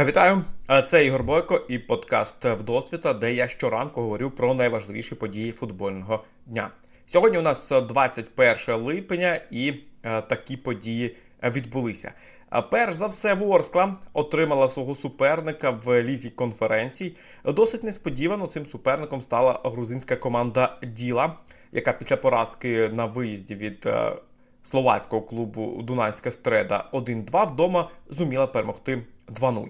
Вітаю! Це Ігор Бойко і подкаст Вдосвіта, де я щоранку говорю про найважливіші події футбольного дня. Сьогодні у нас 21 липня і такі події відбулися. Перш за все, Ворскла отримала свого суперника в лізі конференцій. Досить несподівано цим суперником стала грузинська команда Діла, яка після поразки на виїзді від е, словацького клубу Дунайська Стреда 1-2 вдома зуміла перемогти 2-0.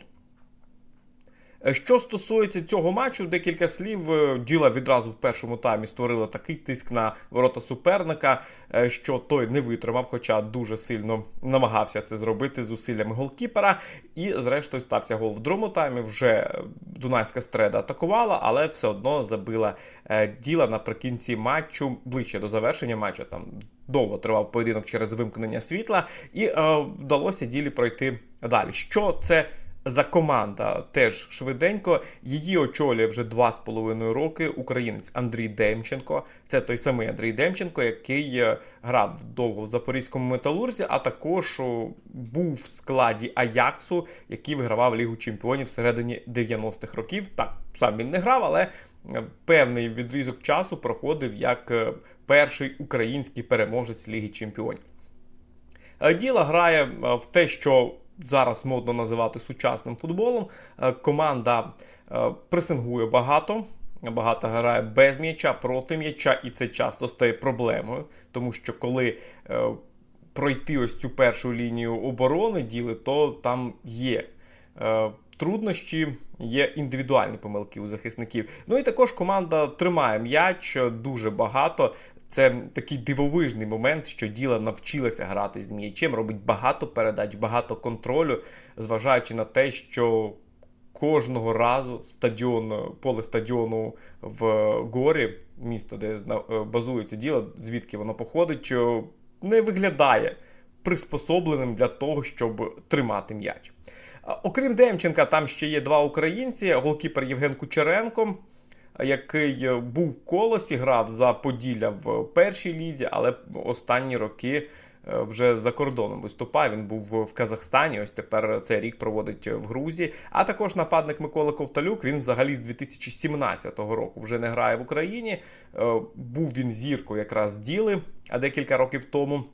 Що стосується цього матчу, декілька слів е, діла відразу в першому таймі створила такий тиск на ворота суперника, е, що той не витримав, хоча дуже сильно намагався це зробити зусиллями голкіпера. І, зрештою, стався гол в другому таймі. Вже Дунайська стреда атакувала, але все одно забила е, діла наприкінці матчу ближче до завершення матчу. Там довго тривав поєдинок через вимкнення світла, і е, вдалося ділі пройти далі. Що це? За команда теж швиденько. Її очолює вже два з половиною роки українець Андрій Демченко. Це той самий Андрій Демченко, який е, грав довго в запорізькому металурзі, а також був в складі Аяксу, який вигравав Лігу Чемпіонів всередині 90-х років. Так, сам він не грав, але е, певний відрізок часу проходив як е, перший український переможець Ліги Чемпіонів. Діла грає в те, що зараз модно називати сучасним футболом. Е, команда е, пресингує багато. Багато грає без м'яча проти м'яча, і це часто стає проблемою, тому що коли е, пройти ось цю першу лінію оборони діли, то там є е, труднощі, є індивідуальні помилки у захисників. Ну і також команда тримає м'яч дуже багато. Це такий дивовижний момент, що діла навчилася грати з м'ячем, робить багато передач, багато контролю, зважаючи на те, що кожного разу стадіон, поле стадіону в горі, місто, де е, базується діло, звідки воно походить, не виглядає приспособленим для того, щоб тримати м'яч. Окрім Демченка, там ще є два українці: голкіпер Євген Кучеренко який е, був в колосі, грав за Поділля в першій лізі, але останні роки. Е, вже за кордоном виступає. Він був в Казахстані. Ось тепер цей рік проводить в Грузії. А також нападник Микола Ковталюк. Він взагалі з 2017 року вже не грає в Україні. Е, був він зіркою якраз діли, а декілька років тому.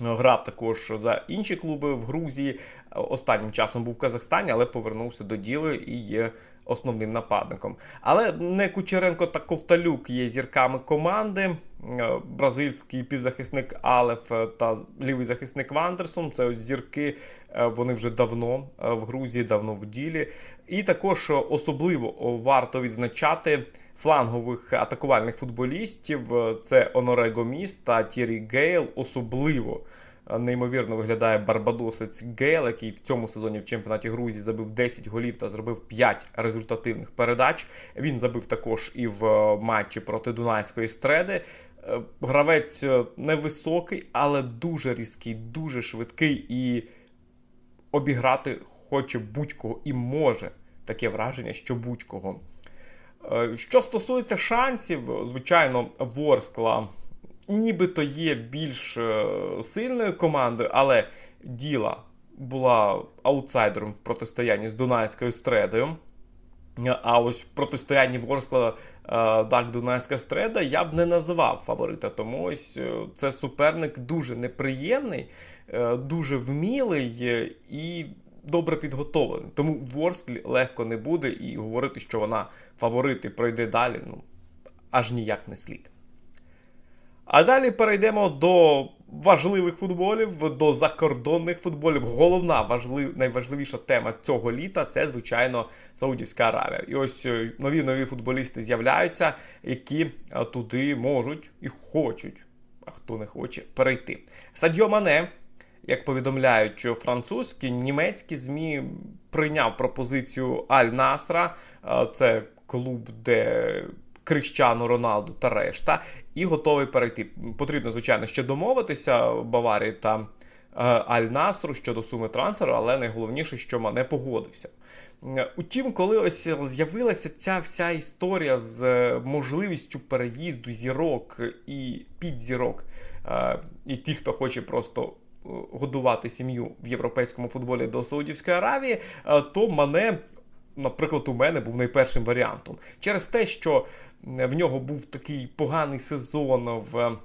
Грав також за інші клуби в Грузії. Останнім часом був в Казахстані, але повернувся до діли і є основним нападником. Але не Кучеренко та Ковталюк є зірками команди. Е, бразильський півзахисник Алеф та лівий захисник Вандерсон. Це ось зірки, е, вони вже давно е, в Грузії, давно в ділі. І також особливо варто відзначати флангових атакувальних футболістів. Це Оноре Гоміс та Тірі Гейл. Особливо неймовірно виглядає Барбадосець Гейл, який в цьому сезоні в чемпіонаті Грузії забив 10 голів та зробив 5 результативних передач. Він забив також і в матчі проти Дунайської стреди. Е, гравець е, невисокий, але дуже різкий, дуже швидкий і обіграти хоче будь-кого і може таке враження, що будь-кого. Е, що стосується шансів, звичайно, Ворскла нібито є більш сильною командою, але діла була аутсайдером в протистоянні з Дунайською стредою. А ось в протистоянні Ворскла так Дунайська стреда я б не називав фаворита. Тому ось е, це суперник дуже неприємний, е, дуже вмілий е, і добре підготовлений. Тому Ворсклі легко не буде і говорити, що вона фаворит і пройде далі, ну аж ніяк не слід. А далі перейдемо до важливих футболів, до закордонних футболів. Головна важлив, найважливіша тема цього літа це, звичайно, Саудівська Аравія. І ось е, нові нові футболісти з'являються, які е, туди можуть і хочуть, а хто не хоче, перейти. Садьо Мане. Як повідомляють французькі, німецькі ЗМІ прийняв пропозицію Аль Насра, е, це клуб, де Крищану Роналду та решта, і готовий перейти. Потрібно, звичайно, ще домовитися Баварії та е, Аль-Насру щодо суми трансферу, але найголовніше, що Мане погодився. Утім, коли ось з'явилася ця вся історія з е, можливістю переїзду зірок і підзірок, е, і ті, хто хоче просто годувати сім'ю в європейському футболі до Саудівської Аравії, е, то мене. Наприклад, у мене був найпершим варіантом через те, що в нього був такий поганий сезон в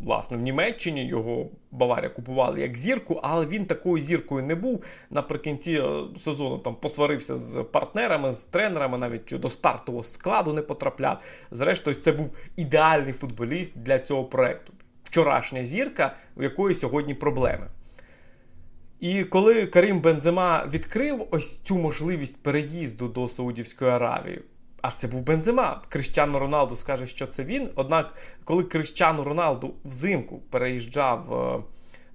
власне в Німеччині. Його Баварія купували як зірку, але він такою зіркою не був. Наприкінці е, сезону там посварився з партнерами, з тренерами, навіть до стартового складу не потрапляв. Зрештою, це був ідеальний футболіст для цього проекту. Вчорашня зірка, у якої сьогодні проблеми. І коли Карим Бензема відкрив ось цю можливість переїзду до Саудівської Аравії, а це був Бензема. Крищану Роналду скаже, що це він. Однак, коли Крищану Роналду взимку переїжджав е,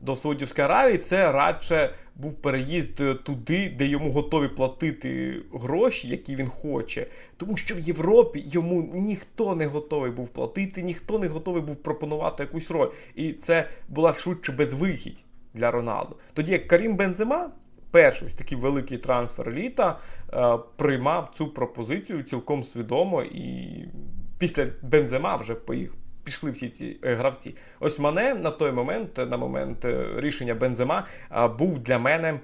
до Саудівської Аравії, це радше був переїзд туди, де йому готові платити гроші, які він хоче. Тому що в Європі йому ніхто не готовий був платити, ніхто не готовий був пропонувати якусь роль. І це була швидше безвихідь для Роналду. Тоді як Карім Бензема перший ось такий великий трансфер літа е, приймав цю пропозицію цілком свідомо, і після Бензема вже поїхав. Пішли всі ці е, гравці. Ось мене на той момент, на момент е, рішення Бензема, е, був для мене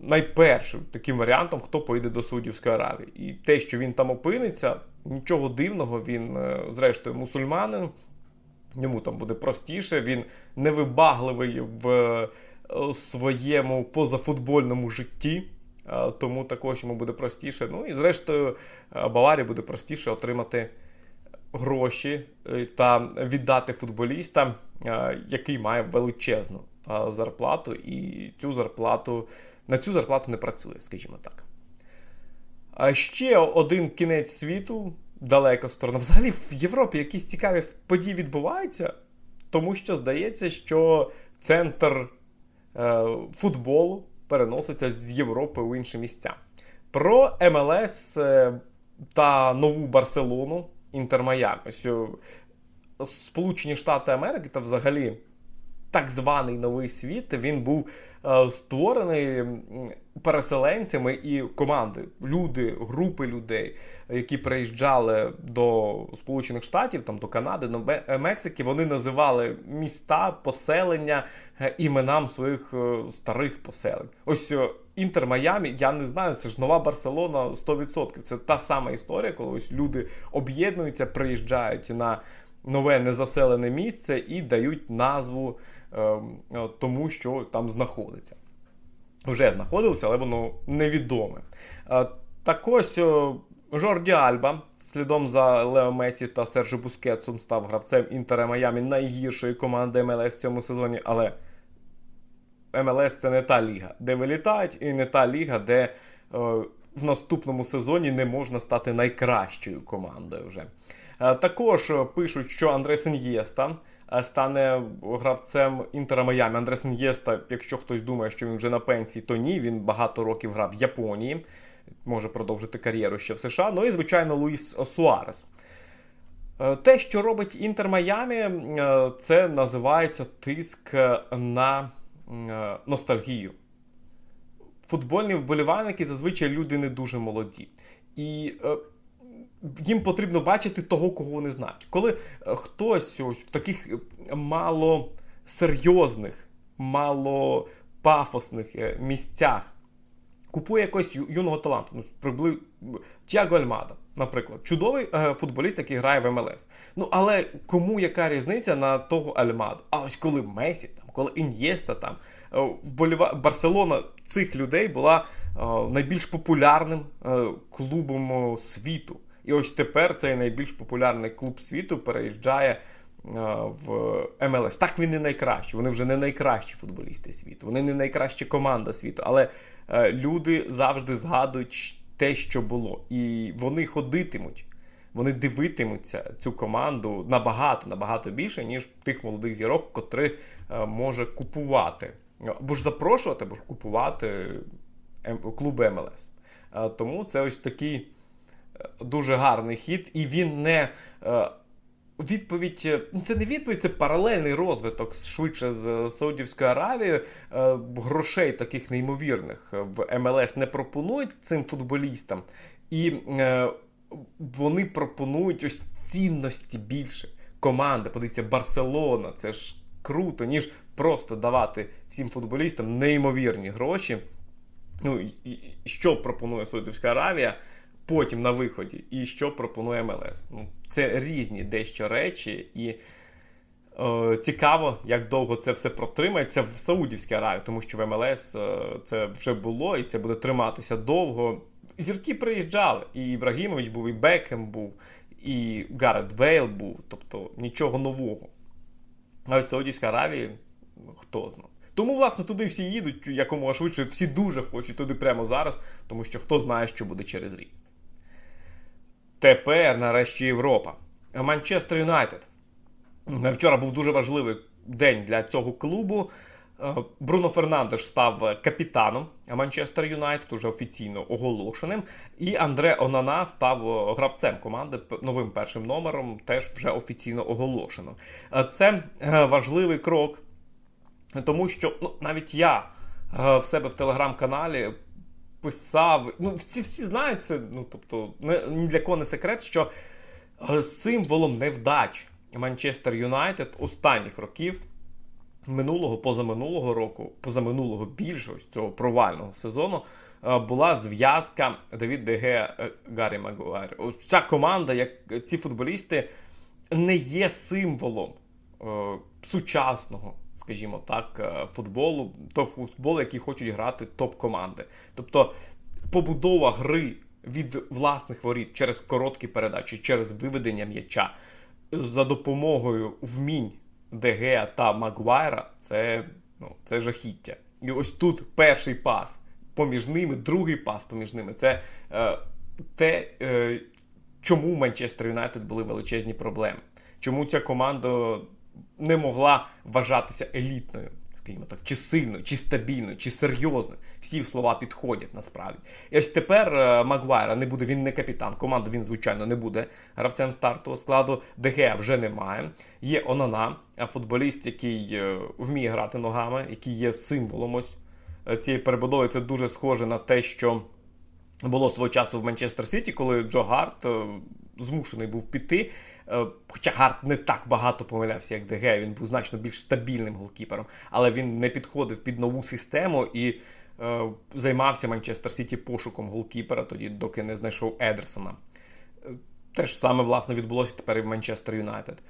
найпершим таким варіантом, хто поїде до Саудівської Аравії. І те, що він там опиниться, нічого дивного, він, зрештою, мусульманин. Йому там буде простіше, він невибагливий в своєму позафутбольному житті. Тому також йому буде простіше. Ну і зрештою, Баварії буде простіше отримати гроші та віддати футболіста, який має величезну зарплату, і цю зарплату на цю зарплату не працює, скажімо так. А ще один кінець світу, далека сторона. Взагалі в Європі якісь цікаві події відбуваються, тому що здається, що центр Е, футболу переноситься з Європи в інші місця. Про МЛС е, та нову Барселону Інтер Майами. Сполучені Штати Америки та взагалі так званий новий світ він був е, створений переселенцями і команди, люди, групи людей, які приїжджали до Сполучених Штатів, там до Канади, до Мексики. Вони називали міста, поселення е, іменам своїх е, старих поселень. Ось Інтер Майамі, я не знаю, це ж нова Барселона 100%. Це та сама історія, коли ось люди об'єднуються, приїжджають на нове незаселене місце і дають назву е, тому, що там знаходиться. Вже знаходилося, але воно невідоме. Е, так ось е, Жорді Альба, слідом за Лео Месі та Сержо Бускетсом, став гравцем Інтера Майамі найгіршої команди МЛС в цьому сезоні. Але МЛС це не та ліга, де вилітають, і не та ліга, де е, в наступному сезоні не можна стати найкращою командою вже. Е, також пишуть, що Андрес Ін'єста е, стане гравцем Інтера Майами. Андрес Ін'єста, якщо хтось думає, що він вже на пенсії, то ні. Він багато років грав в Японії, може продовжити кар'єру ще в США. Ну і, звичайно, Луїс Суарес. Е, те, що робить Інтер Майами, це називається тиск на ностальгію. Футбольні вболівальники зазвичай люди не дуже молоді. І їм потрібно бачити того, кого вони знають. Коли е, хтось ось в таких е, мало серйозних, мало пафосних е, місцях купує якогось юного таланту, ну, прибли Тіаго Альмада, наприклад, чудовий е, футболіст, який грає в МЛС. Ну, але кому яка різниця на того Альмаду? А ось коли Месі, коли Ін'єста там, вболіва... Барселона цих людей була е, найбільш популярним е, клубом світу. І ось тепер цей найбільш популярний клуб світу переїжджає е, в МЛС. Так він не найкращий. Вони вже не найкращі футболісти світу, вони не найкраща команда світу. Але е, люди завжди згадують те, що було. І вони ходитимуть. Вони дивитимуться цю команду набагато набагато більше, ніж тих молодих зірок, котрі е, може купувати. Або ж запрошувати, або ж купувати клуби МЛС. Тому це ось такий дуже гарний хід, і він не. Е, відповідь, е, ну це не відповідь, це паралельний розвиток швидше з Саудівської Аравії. Е, грошей таких неймовірних в МЛС не пропонують цим футболістам, і вони пропонують ось цінності більше. Команда, подивіться, Барселона, це ж круто, ніж просто давати всім футболістам неймовірні гроші. Ну, що пропонує Саудівська Аравія потім на виході, і що пропонує МЛС. Ну, Це різні дещо речі, і е, цікаво, як довго це все протримається в Саудівській Аравії, тому що в МЛС е, це вже було і це буде триматися довго. Зірки приїжджали. І Ібрагімович був, і Бекхем був, і Гаррет Бейл був, тобто нічого нового. А в Саудівській Аравії хто знає. Тому, власне, туди всі їдуть якомога швидше, всі дуже хочуть туди прямо зараз, тому що хто знає, що буде через рік. Тепер, нарешті, Європа. Манчестер Юнайтед. Вчора був дуже важливий день для цього клубу. Е, Бруно Фернандеш став капітаном Манчестер Юнайтед, уже офіційно оголошеним. І Андре Онана став гравцем команди новим першим номером, теж вже офіційно оголошено. Е, це е, важливий крок, тому що ну, навіть я в себе в телеграм-каналі писав. Ну, всі всі знають це. Ну, тобто, не, ні для кого не секрет, що символом невдач Манчестер Юнайтед останніх років минулого, позаминулого року, позаминулого більше ось цього провального сезону. Була зв'язка Давід Деге Гаррі Магуайр. Ця команда, як ці футболісти, не є символом е, сучасного, скажімо так, е, футболу, того футболу, який хочуть грати топ-команди. Тобто побудова гри від власних воріт через короткі передачі, через виведення м'яча за допомогою вмінь ДГ та Магуайра це, ну, це жахіття. І ось тут перший пас поміж ними, другий пас поміж ними. Це е, те, е, чому Манчестер Юнайтед були величезні проблеми. Чому ця команда не могла вважатися елітною скажімо так, чи сильною, чи стабільною, чи серйозною. Всі слова підходять насправді. І ось тепер е, Магуайра не буде, він не капітан. Команда він, звичайно, не буде гравцем стартового складу. ДГ вже немає. Є Онана, футболіст, який е, вміє грати ногами, який є символом ось е, цієї перебудови. Це дуже схоже на те, що було свого часу в Манчестер Сіті, коли Джо Гарт змушений був піти. Е, хоча Гарт не так багато помилявся, як ДГ, він був значно більш стабільним голкіпером, але він не підходив під нову систему і е, займався Манчестер Сіті пошуком голкіпера, тоді, доки не знайшов Едерсона. Е, те ж саме, власне, відбулося тепер і в Манчестер Юнайтед.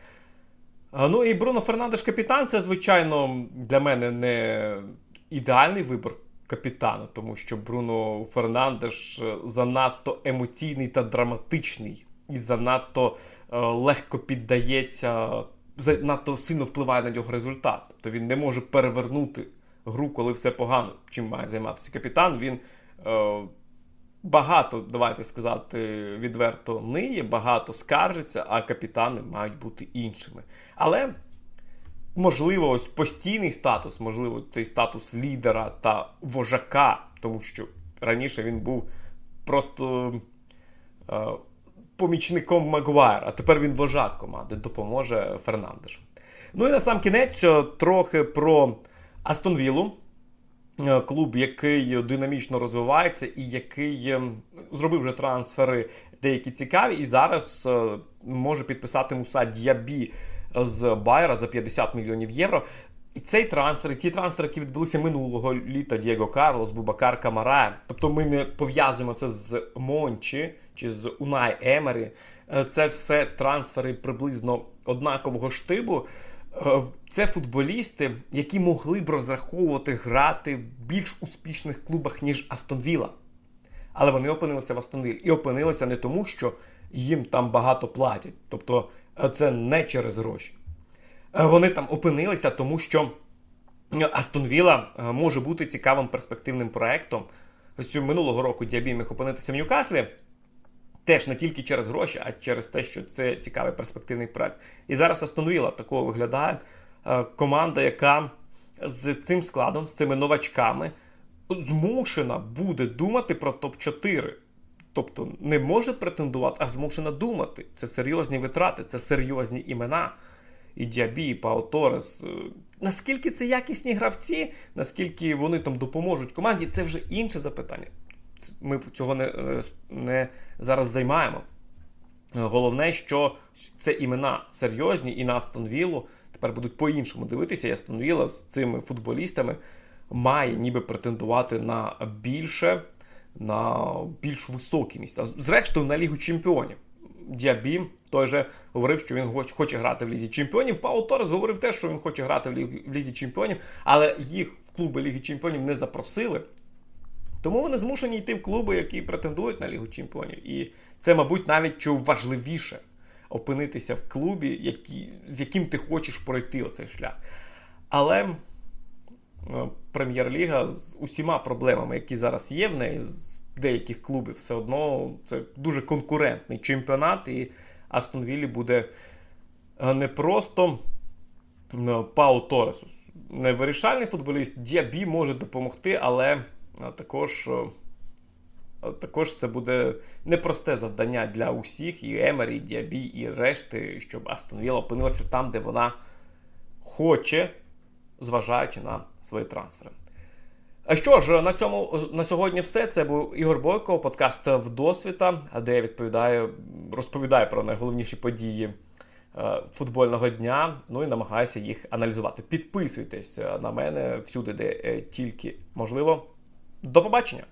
Ну і Бруно Фернандеш капітан, це, звичайно, для мене не ідеальний вибор капітана, тому що Бруно Фернандеш занадто емоційний та драматичний і занадто е, легко піддається, занадто сильно впливає на нього результат. Тобто він не може перевернути гру, коли все погано. Чим має займатися капітан. Він е, багато, давайте сказати, відверто ниє, багато скаржиться, а капітани мають бути іншими. Але. Можливо, ось постійний статус, можливо, цей статус лідера та вожака, тому що раніше він був просто е, помічником Магуайра, тепер він вожак команди, допоможе Фернандешу. Ну і на сам кінець е, трохи про Астон Віллу. Е, клуб, який динамічно розвивається, і який е, зробив вже трансфери деякі цікаві, і зараз може підписати Муса Діабі з Байера за 50 мільйонів євро. І цей трансфер, і ті трансфери, які відбулися минулого літа, Дієго Карлос, Бубакар Камара. Тобто ми не пов'язуємо це з Мончі чи з Унай Емері. Е, це все трансфери приблизно однакового штибу. Е, це футболісти, які могли б розраховувати грати в більш успішних клубах, ніж Астон Вілла. Але вони опинилися в Астон Віллі. І опинилися не тому, що їм там багато платять. Тобто е, це не через гроші. Вони там опинилися, тому що Астон Вілла може бути цікавим перспективним проектом. Ось минулого року Діабі міг опинитися в Ньюкаслі. Теж не тільки через гроші, а через те, що це цікавий перспективний проект. І зараз Астон Вілла такого виглядає команда, яка з цим складом, з цими новачками, змушена буде думати про топ-4. Тобто не може претендувати, а змушена думати. Це серйозні витрати, це серйозні імена і Діабі, і Пао Торес. Е, наскільки це якісні гравці, наскільки вони там допоможуть команді, це вже інше запитання. Ми цього не, е, не зараз займаємо. Головне, що це імена серйозні і на Астон Віллу тепер будуть по-іншому дивитися. Я становила з цими футболістами має ніби претендувати на більше, на більш високі місця. Зрештою, на Лігу Чемпіонів. Діабі той же говорив, що він хоче грати в Лізі Чемпіонів. Паул Торес говорив те, що він хоче грати в Лізі Чемпіонів, але їх в клуби Ліги Чемпіонів не запросили. Тому вони змушені йти в клуби, які претендують на Лігу Чемпіонів. І це, мабуть, навіть що важливіше опинитися в клубі, які, з яким ти хочеш пройти оцей шлях. Але ну, Прем'єр-ліга з усіма проблемами, які зараз є в неї, деяких клубів, все одно це дуже конкурентний чемпіонат, і Астон Віллі буде е, не просто е, Пау Торесу. Невирішальний футболіст Діабі може допомогти, але е, також також це буде непросте завдання для усіх, і Емері, і Діабі, і решти, щоб Астон Вілла опинилася там, де вона хоче, зважаючи на свої трансфери. А що ж, на цьому на сьогодні все. Це був Ігор Бойко, подкаст Вдосвіта, де я відповідаю, розповідаю про найголовніші події е, футбольного дня. Ну і намагаюся їх аналізувати. Підписуйтесь на мене всюди, де е, тільки можливо. До побачення!